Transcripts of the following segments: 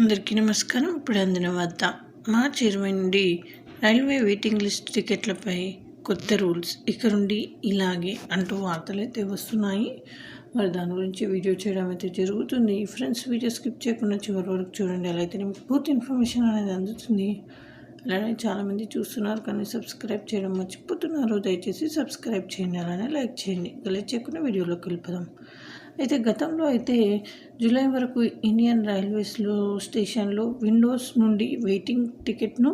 అందరికీ నమస్కారం. ఇప్పుడు అందిన వద్ద మార్చి ఇరవై నుండి రైల్వే వెయిటింగ్ లిస్ట్ టికెట్లపై కొత్త రూల్స్. ఇక్కడ నుండి ఇలాగే అంటూ వార్తలు అయితే వస్తున్నాయి. మరి దాని గురించి వీడియో చేయడం అయితే జరుగుతుంది. ఫ్రెండ్స్ వీడియో స్కిప్ చేయకుండా చివరి వరకు చూడండి. అలా అయితే మీకు పూర్తి ఇన్ఫర్మేషన్ అనేది అందుతుంది. అలానే చాలామంది చూస్తున్నారు కానీ సబ్స్క్రైబ్ చేయడం మర్చిపోతున్నారు. దయచేసి సబ్స్క్రైబ్ చేయండి. అలానే లైక్ చేయండి. గలెట్ చేయకుండా వీడియోలోకి వెళ్ళిపోదాం. అయితే గతంలో అయితే జూలై వరకు ఇండియన్ రైల్వేస్లో స్టేషన్లో విండోస్ నుండి వెయిటింగ్ టికెట్ను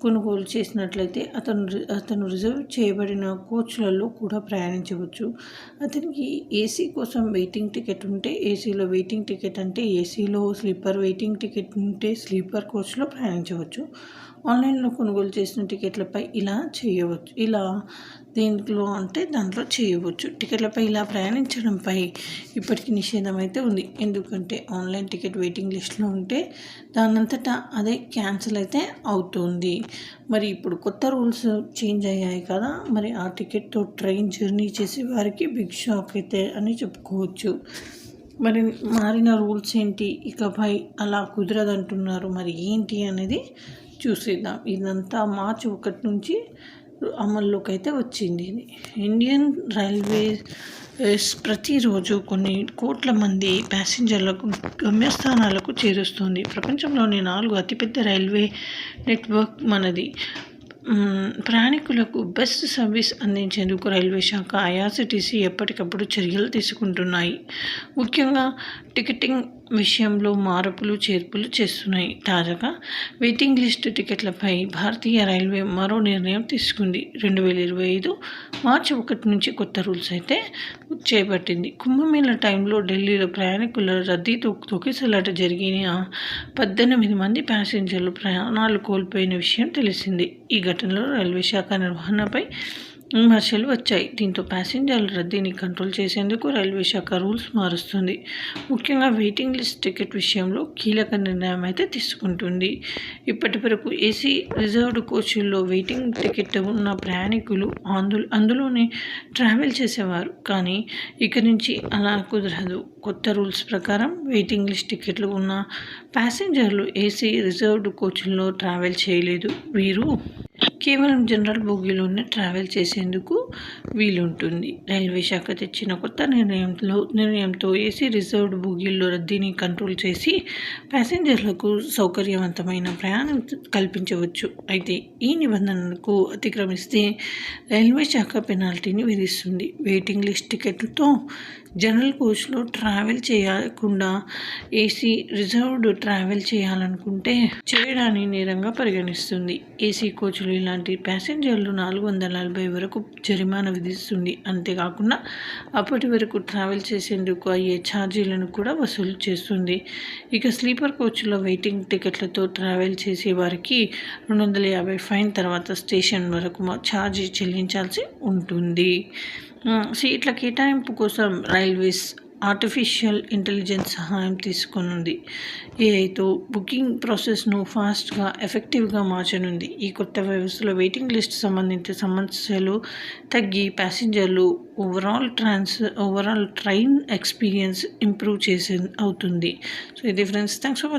కొనుగోలు చేసినట్లయితే అతను అతను రిజర్వ్ చేయబడిన కోచ్లలో కూడా ప్రయాణించవచ్చు. అతనికి ఏసీ కోసం వెయిటింగ్ టికెట్ ఉంటే ఏసీలో వెయిటింగ్ టికెట్ అంటే ఏసీలో స్లీపర్ వెయిటింగ్ టికెట్ ఉంటే స్లీపర్ కోచ్లో ప్రయాణించవచ్చు. ఆన్లైన్లో కొనుగోలు చేసిన టికెట్లపై ఇలా చేయవచ్చు. ఇలా దీంట్లో అంటే దాంట్లో చేయవచ్చు. టికెట్లపై ఇలా ప్రయాణించడంపై ఇప్పటికీ నిషేధం అయితే ఉంది. ఎందుకంటే ఆన్లైన్ టికెట్ వెయిటింగ్ లిస్ట్లో ఉంటే దానంతటా అదే క్యాన్సిల్ అయితే అవుతుంది. మరి ఇప్పుడు కొత్త రూల్స్ చేంజ్ అయ్యాయి కదా మరి ఆ టికెట్తో ట్రైన్ జర్నీ చేసే వారికి బిగ్ షాక్ అయితే అని చెప్పుకోవచ్చు. మరి మారిన రూల్స్ ఏంటి? ఇకపై అలా కుదరదంటున్నారు. మరి ఏంటి అనేది చూసేద్దాం. ఇదంతా మార్చి ఒకటి నుంచి అమల్లోకి అయితే వచ్చింది ఇది. ఇండియన్ రైల్వేస్ ప్రతిరోజు కొన్ని కోట్ల మంది ప్యాసింజర్లకు గమ్యస్థానాలకు చేరుస్తుంది. ప్రపంచంలోని నాలుగు అతిపెద్ద రైల్వే నెట్వర్క్ మనది. ప్రయాణికులకు బెస్ట్ సర్వీస్ అందించేందుకు రైల్వే శాఖ ఐఆర్సిటీసీ ఎప్పటికప్పుడు చర్యలు తీసుకుంటున్నాయి. ముఖ్యంగా టికెటింగ్ విషయంలో మార్పులు చేర్పులు చేస్తున్నాయి. తాజాగా వెయిటింగ్ లిస్ట్ టికెట్లపై భారతీయ రైల్వే మరో నిర్ణయం తీసుకుంది. రెండు వేల ఇరవై ఐదు మార్చి ఒకటి నుంచి కొత్త రూల్స్ అయితే చేపట్టింది. కుంభమేళ టైంలో ఢిల్లీలో ప్రయాణికుల రద్దీ తొక్కిసలాట జరిగిన పద్దెనిమిది మంది ప్యాసింజర్లు ప్రయాణాలు కోల్పోయిన విషయం తెలిసింది. ఈ ఘటనలో రైల్వే శాఖ నిర్వహణపై విమర్శలు వచ్చాయి. దీంతో ప్యాసింజర్ల రద్దీని కంట్రోల్ చేసేందుకు రైల్వే శాఖ రూల్స్ మారుస్తుంది. ముఖ్యంగా వెయిటింగ్ లిస్ట్ టికెట్ విషయంలో కీలక నిర్ణయం అయితే తీసుకుంటుంది. ఇప్పటి వరకు ఏసీ రిజర్వ్డ్ కోచ్ల్లో వెయిటింగ్ టికెట్ ఉన్న ప్రయాణికులు అందు అందులోనే ట్రావెల్ చేసేవారు. కానీ ఇక నుంచి అలా కుదరదు. కొత్త రూల్స్ ప్రకారం వెయిటింగ్ లిస్ట్ టికెట్లు ఉన్న ప్యాసింజర్లు ఏసీ రిజర్వ్డ్ కోచ్ల్లో ట్రావెల్ చేయలేదు. వీరు కేవలం జనరల్ బోగీలోనే ట్రావెల్ చేసేందుకు వీలుంటుంది. రైల్వే శాఖ తెచ్చిన కొత్త నిర్ణయంలో నిర్ణయంతో ఏసీ రిజర్వ్డ్ బోగీల్లో రద్దీని కంట్రోల్ చేసి ప్యాసింజర్లకు సౌకర్యవంతమైన ప్రయాణం కల్పించవచ్చు. అయితే ఈ నిబంధనలకు అతిక్రమిస్తే రైల్వే శాఖ పెనాల్టీని విధిస్తుంది. వెయిటింగ్ లిస్ట్ టికెట్లతో జనరల్ కోచ్లో ట్రావెల్ చేయకుండా ఏసీ రిజర్వ్డ్ ట్రావెల్ చేయాలనుకుంటే చేయడాన్ని నేరంగా పరిగణిస్తుంది. ఏసీ కోచ్లు ఇలాంటి ప్యాసింజర్లు నాలుగు వందల నలభై వరకు జరిమానా విధిస్తుంది. అంతేకాకుండా అప్పటి వరకు ట్రావెల్ చేసేందుకు అయ్యే ఛార్జీలను కూడా వసూలు చేస్తుంది. ఇక స్లీపర్ కోచ్లో వెయిటింగ్ టికెట్లతో ట్రావెల్ చేసే వారికి రెండు వందల యాభై ఫైన్ తర్వాత స్టేషన్ వరకు ఛార్జీ చెల్లించాల్సి ఉంటుంది. సీట్ల కేటాయింపు కోసం రైల్వేస్ ఆర్టిఫిషియల్ ఇంటెలిజెన్స్ సహాయం తీసుకునుంది. ఏఐతో బుకింగ్ ప్రాసెస్ను ఫాస్ట్గా ఎఫెక్టివ్గా మార్చనుంది. ఈ కొత్త వ్యవస్థలో వెయిటింగ్ లిస్ట్ సంబంధించిన సమస్యలు తగ్గి ప్యాసింజర్లు overall trans overall train experience improve చేసే అవుతుంది. సో ఇది ఫ్రెండ్స్ థ్యాంక్స్ ఫర్ వాచింగ్